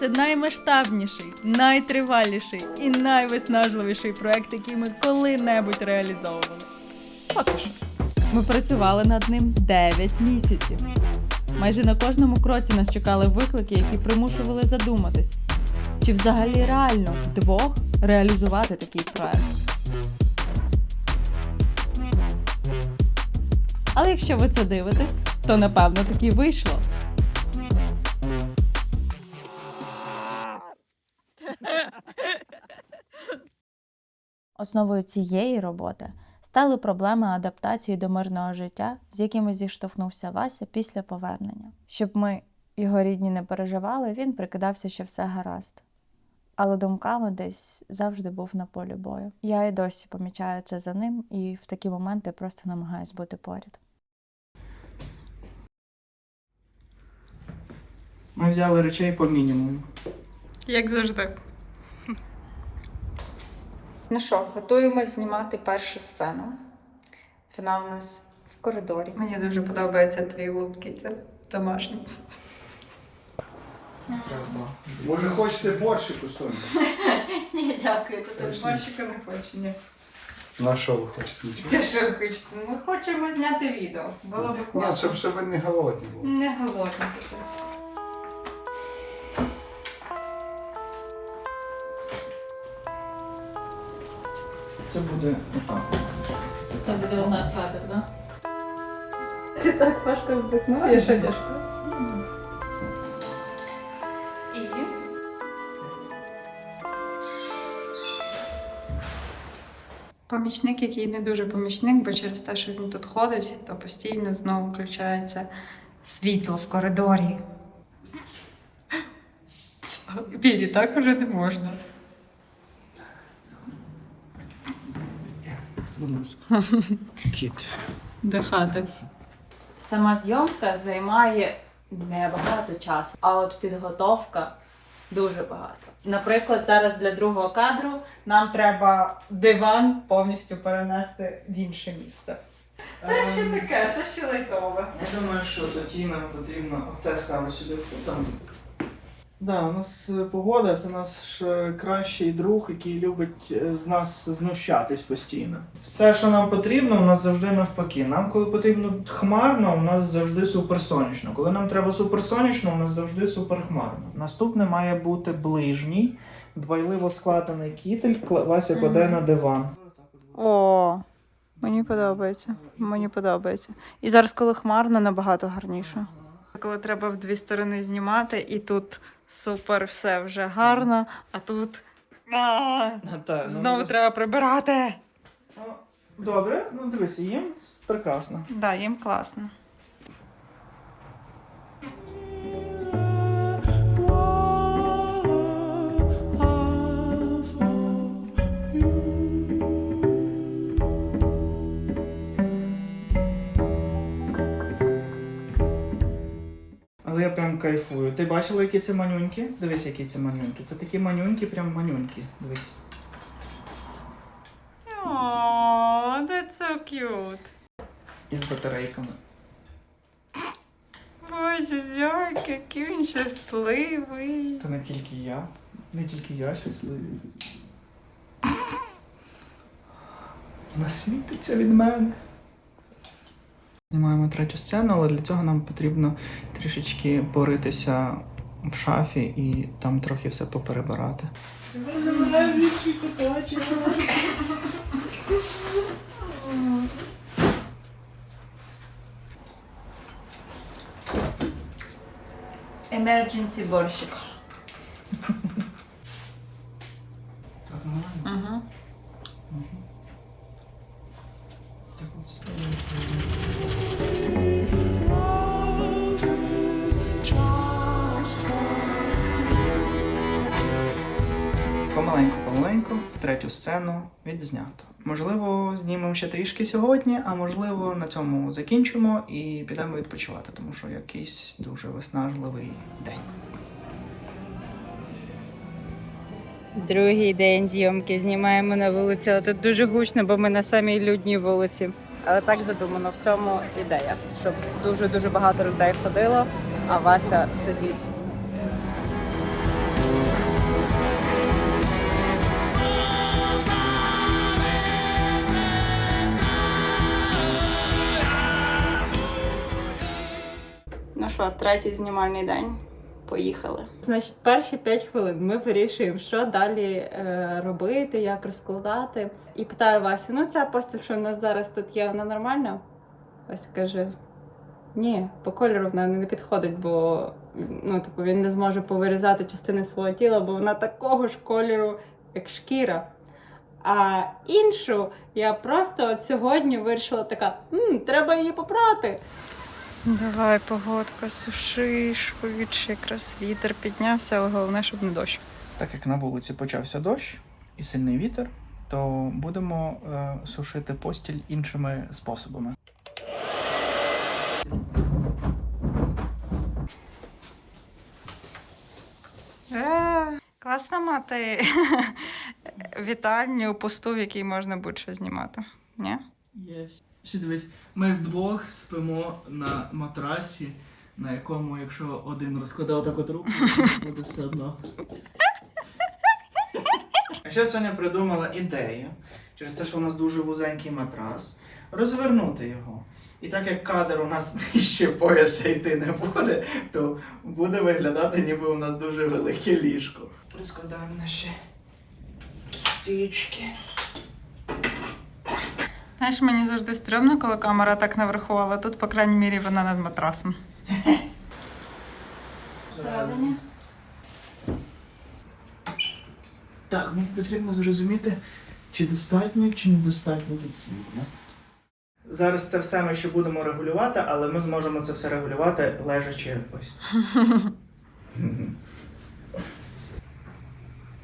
Це наймасштабніший, найтриваліший і найвиснажливіший проект, який ми коли-небудь реалізовували. Поки що. Ми працювали над ним 9 місяців. Майже на кожному кроці нас чекали виклики, які примушували задуматись, чи взагалі реально вдвох реалізувати такий проект. Але якщо ви це дивитесь, то напевно таки вийшло. Основою цієї роботи стали проблеми адаптації до мирного життя, з якими зіштовхнувся Вася після повернення. Щоб ми, його рідні, не переживали, він прикидався, що все гаразд. Але думками десь завжди був на полі бою. Я і досі помічаю це за ним, і в такі моменти просто намагаюсь бути поряд. Ми взяли речей по мінімуму. Як завжди. Ну що, готуємось знімати першу сцену. Вона у нас в коридорі. Мені дуже подобається твій лук, це домашній. Може хочете борщику Соня? Ні, дякую, ти теж борщика не хочу. Ні. На що ви хочете нічого? Ти що хочеш? Ми хочемо зняти відео. Було б Ні, класно. щоб ще ви не голодні були. Не голодно Це буде отак. Це буде одна кадр, так? Ти так важко вдихнула, я що тяжко. І Помічник, який не дуже помічник, бо через те, що він тут ходить, то постійно знову включається світло в коридорі. Вірі, так уже не можна. Будь ласка. Кіт. До хати. Сама зйомка займає небагато часу, а от підготовка дуже багато. Наприклад, зараз для другого кадру нам треба диван повністю перенести в інше місце. Це ще таке, це ще лайтове. Я думаю, що тоді нам потрібно оце ставити сюди там. Да, у нас е, погода, це наш е, кращий друг, який любить е, з нас знущатись постійно. Все, що нам потрібно, у нас завжди навпаки. Нам, коли потрібно хмарно, у нас завжди суперсонячно. Коли нам треба суперсонячно, у нас завжди суперхмарно. Наступне має бути ближній, двайливо складений кітель, Вася кладе на диван. О, мені подобається. Мені подобається. І зараз, коли хмарно, набагато гарніше. Коли треба в дві сторони знімати, і тут супер, все вже гарно, а тут а, Та, знову ну, треба прибирати. Ну, Добре, ну дивись, їм прекрасно. Да, їм класно. Кайфую. Ти бачила, які це манюньки? Дивись, які це манюньки. Це такі манюньки, прям манюньки. Дивись. О, that's so cute. Із батарейками. Боже, зойка, який він щасливий. Та не тільки я. Не тільки я щасливий. Вона світиться від мене. Знімаємо третю сцену, але для цього нам потрібно трішечки поритися в шафі і там трохи все поперебирати. Emergency борщик. Помаленьку, третю сцену відзнято. Можливо, знімемо ще трішки сьогодні, а можливо, на цьому закінчимо і підемо відпочивати, тому що якийсь дуже виснажливий день. Другий день зйомки знімаємо на вулиці, але тут дуже гучно, бо ми на самій людній вулиці. Але так задумано, в цьому ідея, щоб дуже дуже багато людей ходило, а Вася сидів. Ну що, третій знімальний день. Поїхали. Значить, перші 5 хвилин ми вирішуємо, що далі е, робити, як розкладати. І питаю Васю: ну ця постіль, що у нас зараз тут є, вона нормальна? Вася каже: ні, по кольору вона не підходить, бо ну, типу, він не зможе повирізати частини свого тіла, бо вона такого ж кольору, як шкіра. А іншу я просто от сьогодні вирішила така: М, треба її попрати. Давай, погодка, суши, швидше, якраз вітер піднявся, але головне, щоб не дощ. Так як на вулиці почався дощ і сильний вітер, то будемо е, сушити постіль іншими способами. Е, класно мати вітальню пусту, в якій можна будь-що знімати. Ні? Ще дивись, ми вдвох спимо на матрасі, на якому, якщо один розкладе отак от руку, буде все одно. А ще Соня придумала ідею, через те, що у нас дуже вузенький матрас, розвернути його. І так як кадр у нас нижче пояса йти не буде, то буде виглядати, ніби у нас дуже велике ліжко. Розкладаємо наші стічки. Знаєш, мені завжди стрьомно, коли камера так наверху, але тут, по крайній мірі, вона над матрасом. Всередині. Так, мені потрібно зрозуміти, чи достатньо, чи недостатньо тут світла. Зараз це все ми ще будемо регулювати, але ми зможемо це все регулювати лежачи ось. тут.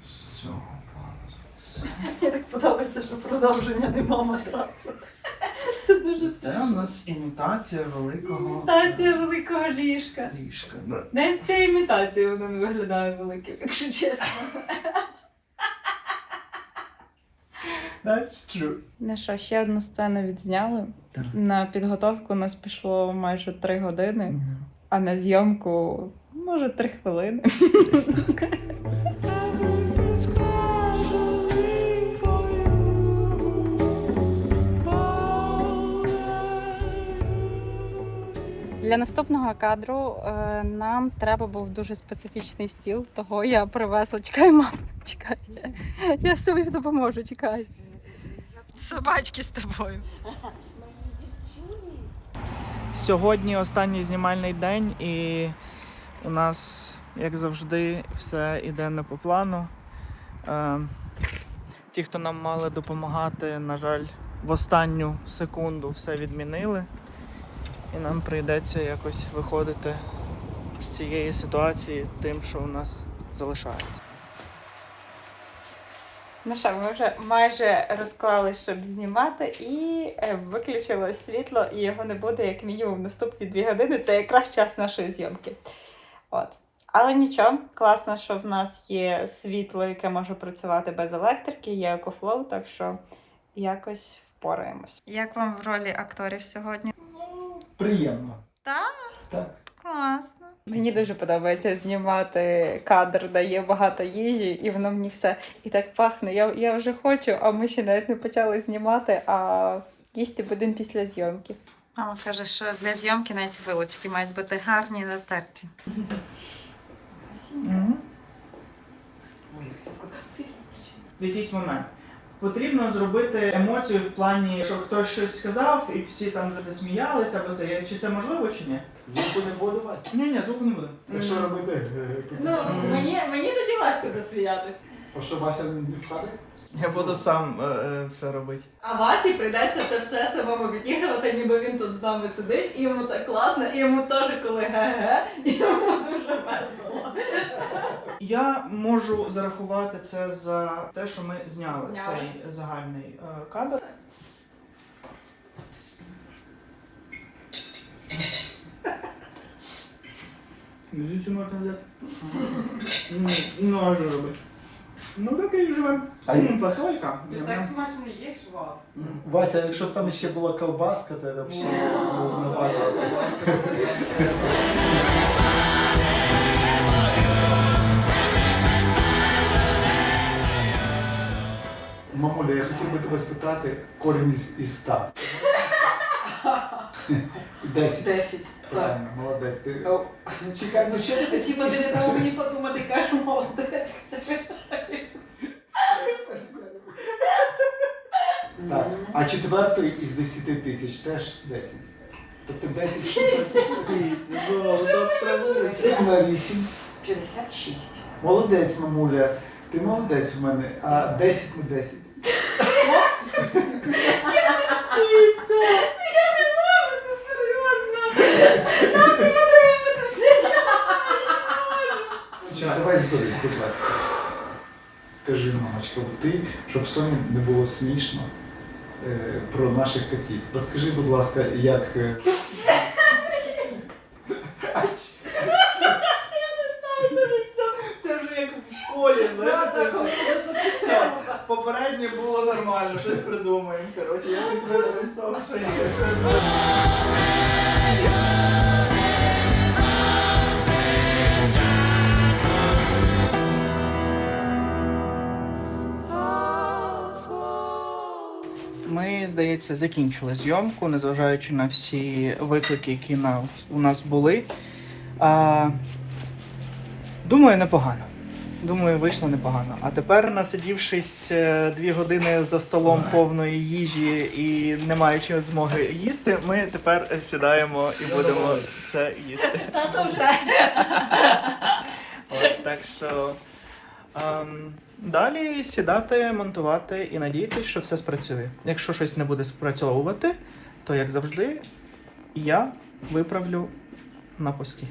З цього плану. Це- Мені так подобається, що продовження нема матрасу. Це дуже Це у нас імітація великого Імітація великого ліжка. ліжка. Да. Навіть з цією імітацією воно не виглядає великим, якщо чесно. That's true. Ну що, ще одну сцену відзняли. Так. На підготовку у нас пішло майже три години, а на зйомку може три хвилини. Десь так. Для наступного кадру е, нам треба був дуже специфічний стіл, того я привезла. Чекай, мам, чекай. Я з тобою допоможу, чекай. Собачки з тобою. Сьогодні останній знімальний день, і у нас, як завжди, все йде не по плану. Е, ті, хто нам мали допомагати, на жаль, в останню секунду все відмінили. І нам прийдеться якось виходити з цієї ситуації тим, що у нас залишається. Ну що, ми вже майже розклали, щоб знімати, і е, виключило світло, і його не буде як мінімум в наступні дві години. Це якраз час нашої зйомки. От. Але нічого, класно, що в нас є світло, яке може працювати без електрики, є екофлоу, так що якось впораємось. Як вам в ролі акторів сьогодні? Приємно. Так? Так. Класно. Мені дуже подобається знімати кадр, де є багато їжі, і воно мені все і так пахне. Я, я вже хочу, а ми ще навіть не почали знімати, а їсти будемо після зйомки. Мама каже, що для зйомки навіть вилочки мають бути гарні і натерті. В якийсь момент. Потрібно зробити емоцію в плані, що хтось щось сказав, і всі там засміялися, або це. Чи це можливо, чи ні? Звуку не буде вас? Ні, ні, звуку не буде. Так що робити? Ну, мені, мені тоді легко засміятися. А що Вася не в кадрі? Я буду сам е, е, все робити. А Васі прийдеться це все самому відігрувати, ніби він тут з нами сидить, і йому так класно, і йому теж коли ге-ге, і йому дуже весело. Я можу зарахувати це за те, що ми зняли, Зняли. цей загальний е, кадр. Звідси можна взяти. Ні, Не можу робити. Ну так і живемо. А я- М, Фасолька. смачно їш, вау. Вася, якщо б там ще була колбаска, то це б ще було набагато. Мамуля, я хотів би тебе спитати корінь із, із ста. 10. 10. Так. Правильно, молодець. Ти... О, Чекай, ну що ти Хіба ти не дав мені подумати, кажу, молодець. Так. А четвертий із 10 тисяч теж 10. Тобто 10 Дивіться, золото справилися. 7 на 8. 56. Молодець, мамуля. Ти молодець в мене, а 10 на 10. Давай зберись, будь ласка. Кажи, мамочка, ти, щоб Соні не було смішно про наших котів. Розкажи, будь ласка, як. е, Це вже як в школі, знаєте, це все. Попереднє було нормально, щось придумаємо. Коротше, я не з того, що є. Здається, закінчили зйомку, незважаючи на всі виклики, які на, у нас були. А, думаю, непогано. Думаю, вийшло непогано. А тепер, насидівшись е, дві години за столом повної їжі і не маючи змоги їсти, ми тепер сідаємо і будемо це їсти. Тато вже. От, так що ем, далі сідати, монтувати і надіятися, що все спрацює. Якщо щось не буде спрацьовувати, то як завжди, я виправлю на пості.